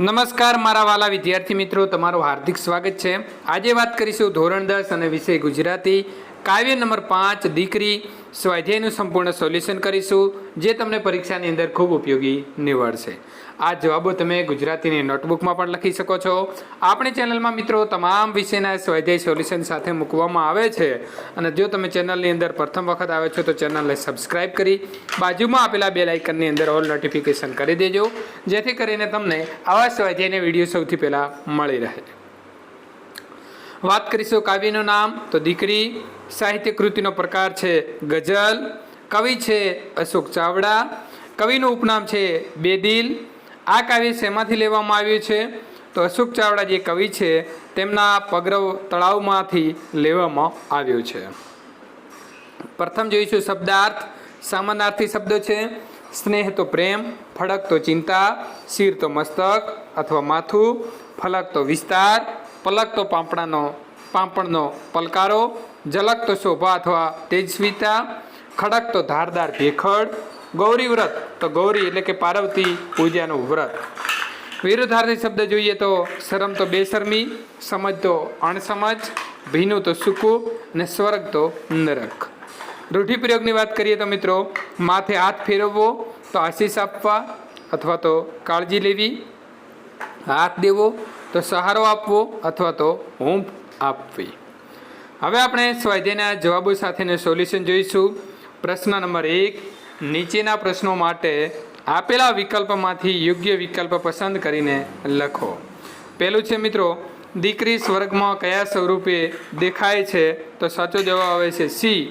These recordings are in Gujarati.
નમસ્કાર મારા વાલા વિદ્યાર્થી મિત્રો, તમારું હાર્દિક સ્વાગત છે. આજે વાત કરીશું ધોરણ દસ અને વિષય ગુજરાતી. કાવ્ય નંબર પાંચ, દીકરી, સ્વાધ્યાયનું સંપૂર્ણ સોલ્યુશન કરીશું, જે તમને પરીક્ષાની અંદર ખૂબ ઉપયોગી નીવડશે. આ જવાબો તમે ગુજરાતીની નોટબુકમાં પણ લખી શકો છો. આપણી ચેનલમાં મિત્રો તમામ વિષયના સ્વાધ્યાય સોલ્યુશન સાથે મૂકવામાં આવે છે. અને જો તમે ચેનલની અંદર પ્રથમ વખત આવે છો તો ચેનલને સબસ્ક્રાઇબ કરી બાજુમાં આપેલા બે લાઇકનની અંદર ઓલ નોટિફિકેશન કરી દેજો, જેથી કરીને તમને આવા સ્વાધ્યાયના વીડિયો સૌથી પહેલાં મળી રહે. વાત કરીશું કાવ્યનું નામ. તો દીકરી સાહિત્ય કૃતિનો પ્રકાર છે ગઝલ. કવિ છે અશોક ચાવડા. કવિનું ઉપનામ છે બેદિલ. આ કાવ્ય શેમાંથી લેવામાં આવ્યું છે? તો અશોક ચાવડા જે કવિ છે, તેમના પગરવ તળાવમાંથી લેવામાં આવ્યું છે. પ્રથમ જોઈશું શબ્દાર્થ. સામાનાર્થી શબ્દો છે. સ્નેહ તો પ્રેમ, ફડક તો ચિંતા, શિર તો મસ્તક અથવા માથું, ફલક તો વિસ્તાર પલક તો પાંપણનો, પાપણનો પલકારો ઝલક તો શોભા અથવા તેજસ્વીતા ખડક તો ધારદાર ભેખડ, ગૌરી વ્રત, તો ગૌરી એટલે કે પાર્વતી પૂજાનું વ્રત. વિરુદ્ધાર્થી શબ્દ જોઈએ તો શરમ તો બેશરમી, સમજ તો અણસમજ, ભીનું તો સૂકું અને સ્વર્ગ તો નરક. રૂઢિપ્રયોગની વાત કરીએ તો મિત્રો, માથે હાથ ફેરવવો, તો આશીષ આપવા અથવા તો કાળજી લેવી, હાથ દેવો તો સહારો આપવો અથવા તો હૂંફ આપવી. હવે આપણે સ્વાધ્યાયના જવાબો સાથેનું સોલ્યુશન જોઈશું. પ્રશ્ન નંબર એક, નીચેના પ્રશ્નો માટે આપેલા વિકલ્પમાંથી યોગ્ય વિકલ્પ પસંદ કરીને લખો. પહેલું છે મિત્રો, દીકરી સ્વર્ગમાં કયા સ્વરૂપે દેખાય છે? તો સાચો જવાબ આવે છે સી,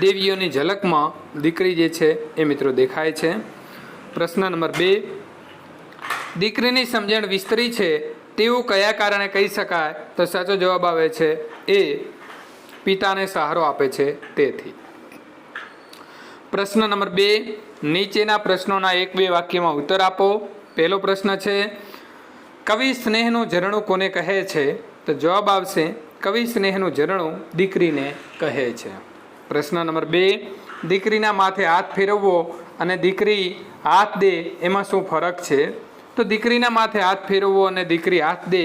દેવીઓની ઝલકમાં દીકરી જે છે એ મિત્રો દેખાય છે. પ્રશ્ન નંબર બે દીકરીની સમજણ વિસ્તરી છે, તેવું કયા કારણે કહી શકાય? તો સાચો જવાબ આવે છે, એ પિતાને સહારો આપે છે, તેથી. પ્રશ્ન નંબર બે, નીચેના પ્રશ્નોના એક બે વાક્યમાં ઉત્તર આપો. પહેલો પ્રશ્ન છે, કવિ સ્નેહનું ઝરણું કોને કહે છે? તો જવાબ આવશે, કવિ સ્નેહનું ઝરણું દીકરીને કહે છે. પ્રશ્ન નંબર બે, દીકરીના માથે હાથ ફેરવવો અને દીકરી હાથ દે, એમાં શું ફરક છે? તો દીકરીના માથે હાથ ફેરવવો અને દીકરી હાથ દે,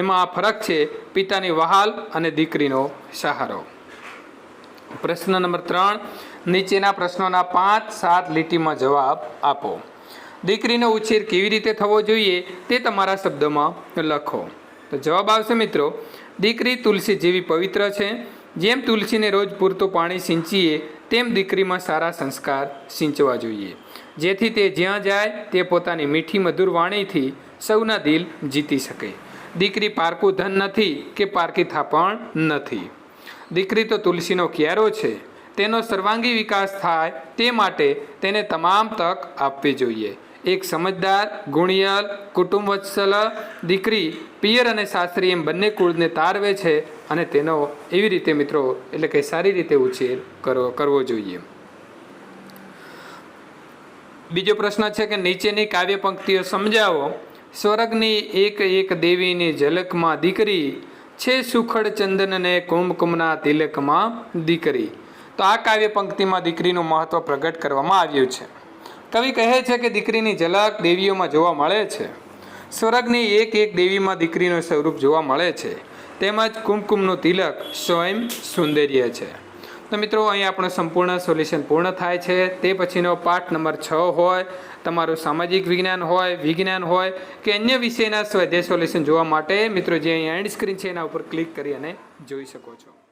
એમાં આ ફરક છે પિતાની વહાલ અને દીકરીનો સહારો. પ્રશ્ન નંબર ત્રણ, નીચેના પ્રશ્નોના પાંચ સાત લીટીમાં જવાબ આપો. દીકરીનો ઉછેર કેવી રીતે થવો જોઈએ તે તમારા શબ્દોમાં લખો. તો જવાબ આવશે મિત્રો, દીકરી તુલસી જેવી પવિત્ર છે જેમ તુલસીને રોજ પૂરતું પાણી સિંચીએ, તેમ દીકરીમાં સારા સંસ્કાર સિંચવા જોઈએ. જેથી તે જ્યાં જાય, તે પોતાની મીઠી મધુર વાણીથી સૌના દિલ જીતી શકે. દીકરી પારકું ધન નથી કે પારકી થાપણ નથી. દીકરી તો તુલસીનો ક્યારો છે. તેનો સર્વાંગી વિકાસ થાય તે માટે તેને તમામ તક આપવી જોઈએ. એક સમજદાર, ગુણિયલ, કુટુંબવત્સલ દીકરી પિયર અને સાસરી એમ બંને કુળને તારવે છે અને તેનો એવી રીતે મિત્રો, એટલે કે સારી રીતે ઉછેર કરવો કરવો જોઈએ. બીજો પ્રશ્ન છે કે નીચેની કાવ્ય પંક્તિઓ સમજાવો. સ્વર્ગની એક એક દેવીની ઝલકમાં દીકરી છે સુખડ ચંદનને કુમકુમના તિલકમાં દીકરી. તો આ કાવ્ય પંક્તિમાં દીકરીનું મહત્વ પ્રગટ કરવામાં આવ્યું છે. કવિ કહે છે કે દીકરીની ઝલક દેવીઓમાં જોવા મળે છે. સ્વર્ગની એક એક દેવીમાં દીકરીનું સ્વરૂપ જોવા મળે છે. તેમજ કુમકુમનું તિલક સ્વયં સૌંદર્ય છે. તો મિત્રો અહીં આપણું સંપૂર્ણ સોલ્યુશન પૂર્ણ થાય છે. તે પછીનો પાઠ નંબર છ હોય, તમારું સામાજિક વિજ્ઞાન હોય વિજ્ઞાન હોય કે અન્ય વિષયના સ્વાધ્યાય સોલ્યુશન જોવા માટે મિત્રો, જે અહીં એન્ડ સ્ક્રીન છે, એના ઉપર ક્લિક કરી અને જોઈ શકો છો.